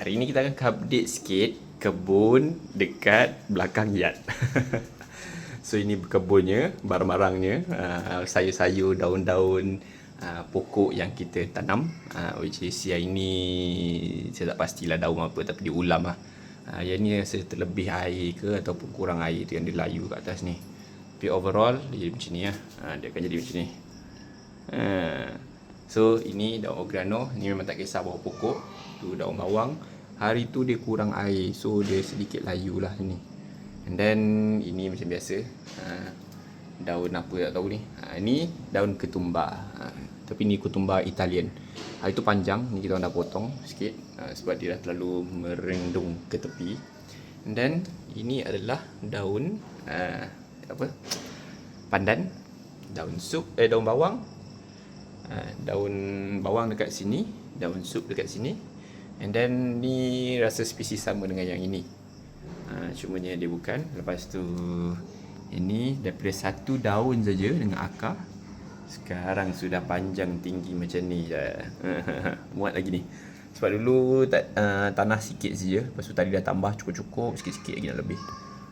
hari ni kita akan update sikit kebun dekat belakang yard. so ini kebunnya, barang-barangnya, uh, sayur-sayur, daun-daun, uh, pokok yang kita tanam. Uh, which is yang ini saya tak pastilah daun apa tapi dia ulam lah. Uh, yang ni rasa terlebih air ke ataupun kurang air tu yang dia layu kat atas ni. Tapi overall dia macam ni lah. Uh, dia akan jadi macam ni. Uh, so ini daun ograno, ni memang tak kisah bawah pokok. Tu daun bawang. Hari tu dia kurang air. So dia sedikit layu lah ni and then ini macam biasa. Ha, daun apa tak tahu ni. Ha, ni daun ketumbar. Ha, tapi ni ketumbar Italian. Ha, itu panjang. Ni kita dah potong sikit. Ha, sebab dia dah terlalu merendung ke tepi. And then ini adalah daun ha, apa? Pandan. Daun sup eh daun bawang ha, daun bawang dekat sini daun sup dekat sini And then ni rasa spesies sama dengan yang ini. Ha, cumanya dia bukan. Lepas tu ini daripada satu daun saja dengan akar sekarang sudah panjang tinggi macam ni je. Muat lagi ni. Sebab dulu tak, uh, tanah sikit saja. Lepas tu tadi dah tambah cukup-cukup sikit-sikit lagi nak lebih.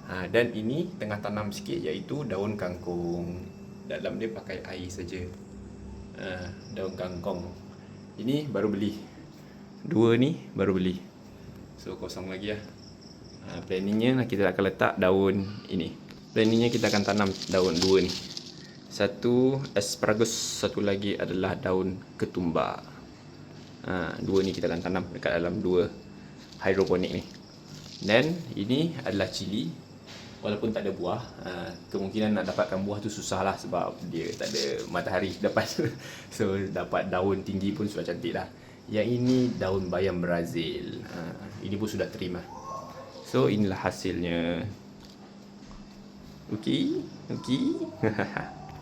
Ha, dan ini tengah tanam sikit iaitu daun kangkung. Dalam dia pakai air saja. Uh, daun kangkung. Ini baru beli. Dua ni baru beli. So kosong lagi lah. Ha, Planningnya kita akan letak daun ini. Planningnya kita akan tanam daun dua ni. Satu asparagus Satu lagi adalah daun ketumbar ha, Dua ni kita akan tanam dekat dalam dua hydroponik ni. Then ini adalah cili Walaupun tak ada buah ha, Kemungkinan nak dapatkan buah tu susah lah Sebab dia tak ada matahari depan So dapat daun tinggi pun sudah cantik lah yang ini daun bayam Brazil. Ha, ini pun sudah terima. So inilah hasilnya. Okey, okey.